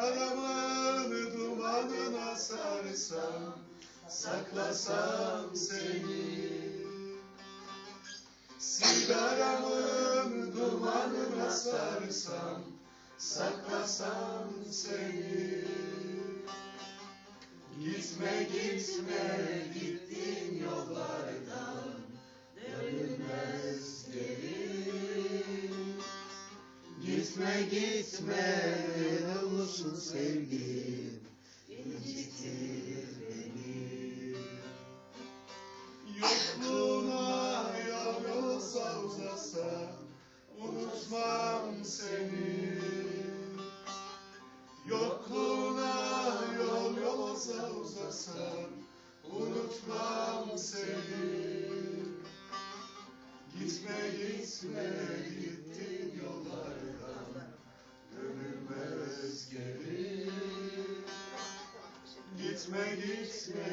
Aramın dumanına sarsam Saklasam seni. Sigaramın dumanına sarsam Saklasam seni. Gitme gitme gittin yollardan Dönülmez geri. Gitme gitme ne olursun sevgilim. İncitir beni. Yokluğuna yol olsa uzasa Unutmam seni. Yokluğuna yol yol olsa uzasa Unutmam seni. Gitme gitme gittin Gitme gitme